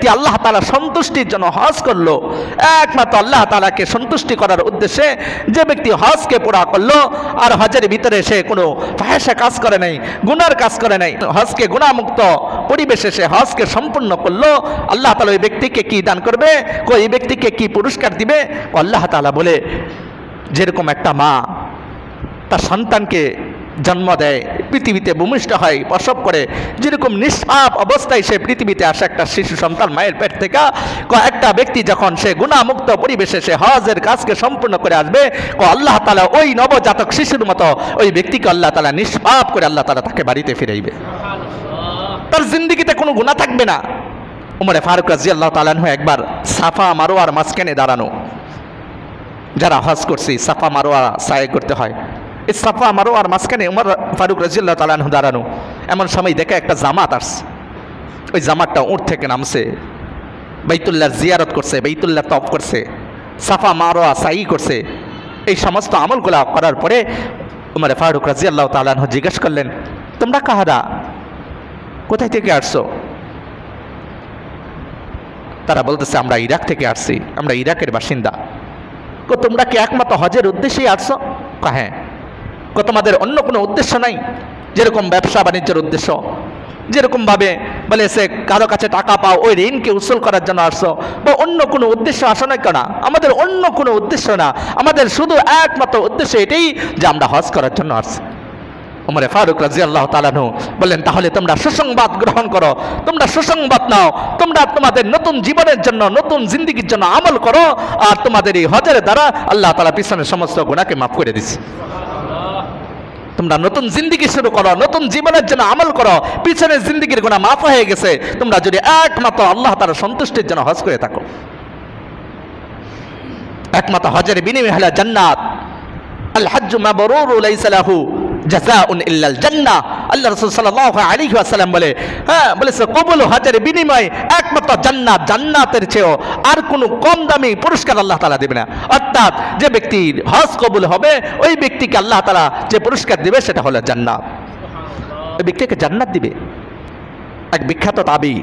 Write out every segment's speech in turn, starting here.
ব্যক্তি আল্লাহ তালা সন্তুষ্টির জন্য হজ করল। একমাত্র আল্লাহ তালাকে সন্তুষ্টি করার উদ্দেশ্যে যে ব্যক্তি হজকে পুরা করল, আর হজের ভিতরে সে কোনো ফাহেসা কাজ করে নাই, গুনার কাজ করে নাই, হজকে গুণামুক্ত পরিবেশে সে হজকে সম্পূর্ণ করল। আল্লাহ তালা ওই ব্যক্তিকে কি দান করবে? ওই ব্যক্তিকে কি পুরস্কার দিবে? আল্লাহ তালা বলে, যেরকম একটা মা তার সন্তানকে জন্ম দেয়। পৃথিবীতে ভূমিষ্ঠ হয়, প্রসব করে। যেরকম নিষ্পাপ অবস্থায় সে পৃথিবীতে আসে, একটা শিশু সন্তান মায়ের পেট থেকে। ক- একটা ব্যক্তি যখন সে গুণামুক্ত পরিবেশে সে হজের কাজকে সম্পূর্ণ করে আসবে, ক আল্লাহ তালা ওই নবজাতক শিশুর মতো ওই ব্যক্তিকে আল্লাহ তালা নিষ্পাপ করে আল্লাহ তালা তাকে বাড়িতে ফিরাইবে। তার জিন্দিগিতে কোনো গুণা থাকবে না। উমরে ফারুক রাজি আল্লাহ তালানহ একবার সাফা মারোয়ার মাঝখানে দাঁড়ানো। যারা হজ করছি, সাফা মারোয়া সায় করতে হয়। সাফা আর মাঝখানে উমর ফারুক রাজিল্লাহ তালানহ দাঁড়ানো। এমন সময় দেখে একটা জামাত আসছে। ওই জামাতটা উঠ থেকে নামছে। বাইতুল্লাহর জিয়ারত করছে, বাইতুল্লাহ তপ করছে। সাফা মারোয়া সাই করছে। এই সমস্ত আমলগুলা করার পরে উমরে ফারুক রাজি আল্লাহ তালানহ জিজ্ঞেস করলেন, তোমরা কাহারা কোথায় থেকে আসছো? তারা বলতেছে, আমরা ইরাক থেকে আসছি। আমরা ইরাকের বাসিন্দা। তোমরা কি একমাত্র হজের উদ্দেশ্যেই আসছো? হ্যাঁ। তোমাদের অন্য কোনো উদ্দেশ্য নাই? যেরকম ব্যবসা বাণিজ্যের উদ্দেশ্য। যেরকমভাবে বলে সে কারও কাছে টাকা পাও, ওই ঋণকে উসুল করার জন্য আসো বা অন্য কোনো উদ্দেশ্য আসো না কেন? আমাদের অন্য কোনো উদ্দেশ্য না। আমাদের শুধু একমাত্র উদ্দেশ্য এটাই যে আমরা হজ করার জন্য আসছি। উমরে ফারুক রাজি আল্লাহ তালানু বললেন, তাহলে তোমরা সুসংবাদ গ্রহণ করো। তোমরা সুসংবাদ নাও। তোমরা তোমাদের নতুন জীবনের জন্য, নতুন জিন্দিগির জন্য আমল করো। আর তোমাদের এই হজের দ্বারা আল্লাহ তালা পিছনের সমস্ত গুণাকে মাফ করে দিচ্ছে। তোমরা নতুন জিন্দিগি শুরু করো, নতুন জীবনের জন্য আমল করো পিছনে জিন্দিগির গোনা মাফ হয়ে গেছে। তোমরা যদি একমাত্র আল্লাহ তার সন্তুষ্টির জন্য হজ করে থাকো। একমাত্র হজের বিনিময় হলো জান্নাত। আল হাজ্জু মাবরুরু লাইসা লাহু জাযাউন ইল্লাল জান্নাহ। আল্লাহ রাসূল সাল্লাল্লাহু আলাইহি ওয়াসাল্লাম বলে হ্যাঁ বলেছে, কবুল হজের বিনিময়ে একমাত্র জান্নাত, জান্নাতের চেয়েও আর কোনো কম দামি পুরস্কার আল্লাহ তালা দেবে না। অর্থাৎ যে ব্যক্তির হজ কবুল হবে, ওই ব্যক্তিকে আল্লাহ তালা যে পুরস্কার দিবে সেটা হলো জান্নাত। ওই ব্যক্তিকে জান্নাত দিবে। এক বিখ্যাত তাবি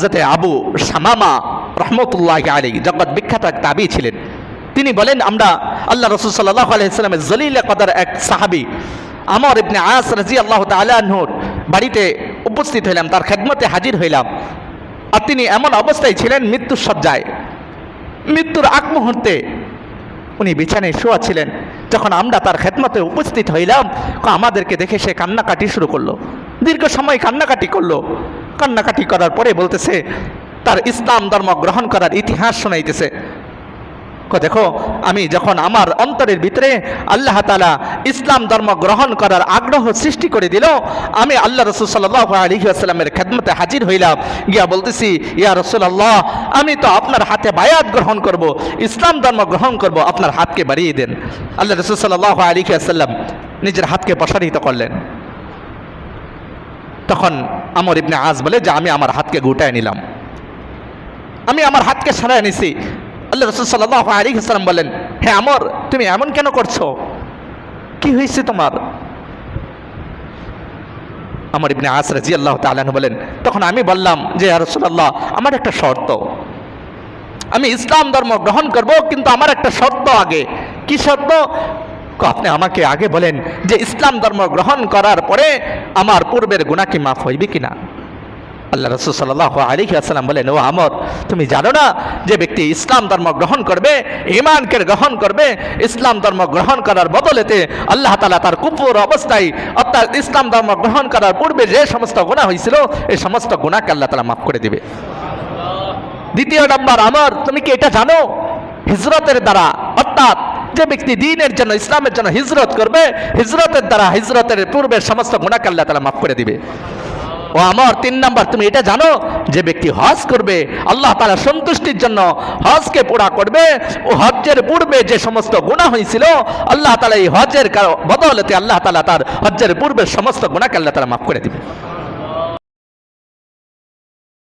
যাতে আবু সামামা রহমতুল্লাহ আলী জগৎ বিখ্যাত এক তাবি ছিলেন। তিনি বলেন, আমরা আল্লাহ রসুল সাল্লাহ আলাইসালামের জলিল কদার এক সাহাবি আমর ইবনে আস রাজি আল্লাহ তালাহুর বাড়িতে উপস্থিত হইলাম, তার খেদমতে হাজির হইলাম। আর তিনি এমন অবস্থায় ছিলেন, মৃত্যুর সজ্জায় মৃত্যুর আগ মুহূর্তে উনি বিছানায় শোয়া ছিলেন। যখন আমরা তার খেদমতে উপস্থিত হইলাম আমাদেরকে দেখে সে কান্নাকাটি শুরু করল। দীর্ঘ সময় কান্নাকাটি করল। কান্নাকাটি করার পরে বলতেছে, তার ইসলাম ধর্ম গ্রহণ করার ইতিহাস শোনাইতেছে। দেখো, আমি যখন আমার অন্তরের ভিতরে আল্লাহ তালা ইসলাম ধর্ম গ্রহণ করার আগ্রহ সৃষ্টি করে দিল, আমি আল্লাহ রসুল সাল্লাহ খেদমতে হাজির হইলাম। গিয়া বলতেছি, ইয়া রসুল্লাহ আমি তো আপনার হাতে বায়াত গ্রহণ করব, ইসলাম ধর্ম গ্রহণ করব, আপনার হাতকে বাড়িয়ে দেন। আল্লাহ রসুল সাল্লাহ আলী আসাল্লাম নিজের হাতকে প্রসারিত করলেন। তখন আমর ইবনে আজ বলে, যে, আমি আমার হাতকে গুটায় নিলাম। আমি আমার হাতকে সারায় নিছি। আল্লাহ রসুল সাল্লাহ আলী হাসলাম বলেন হ্যাঁ আমর, তুমি এমন কেন করছ? কি হয়েছে তোমার? আমার ইবনে আস রাজি আল্লাহ তালান বলেন, তখন আমি বললাম যে রসুল্লাহ আমার একটা শর্ত। আমি ইসলাম ধর্ম গ্রহণ করব, কিন্তু আমার একটা শর্ত আগে। কি শর্ত? আপনি আমাকে আগে বলেন যে, ইসলাম ধর্ম গ্রহণ করার পরে আমার পূর্বের গুণা কি মাফ হইবে কিনা? আল্লাহ রসুল সাল্লাহ আলী আসসালাম বলেন, ও আমর তুমি জানো না যে ব্যক্তি ইসলাম ধর্ম গ্রহণ করবে ইমানকে গ্রহণ করবে, ইসলাম ধর্ম গ্রহণ করার বদলেতে আল্লাহ তালা তার কুপুর অবস্থায় অর্থাৎ ইসলাম ধর্ম গ্রহণ করার পূর্বে যে সমস্ত গুণা হয়েছিল এই সমস্ত গুণাকে আল্লাহ তালা মাফ করে দিবে। দ্বিতীয় নাম্বার আমর তুমি কি এটা জানো? হিজরতের দ্বারা, অর্থাৎ যে ব্যক্তি দিনের জন্য, ইসলামের জন্য হিজরত করবে, হিজরতের দ্বারা হিজরতের পূর্বের সমস্ত গুণাকে আল্লাহ তালা মাফ করে দিবে। ও আমার তিন নাম্বার, তুমি এটা জানো যে ব্যক্তি হজ করবে, আল্লাহ তালা সন্তুষ্টির জন্য হজকে পোড়া করবে। ও হজ্জের পূর্বে যে সমস্ত গুণা হয়েছিল, আল্লাহ তালা এই হজের বদলতে আল্লাহ তালা তার হজ্জের পূর্বের সমস্ত গুণাকে আল্লাহ তালা মাফ করে দিবে।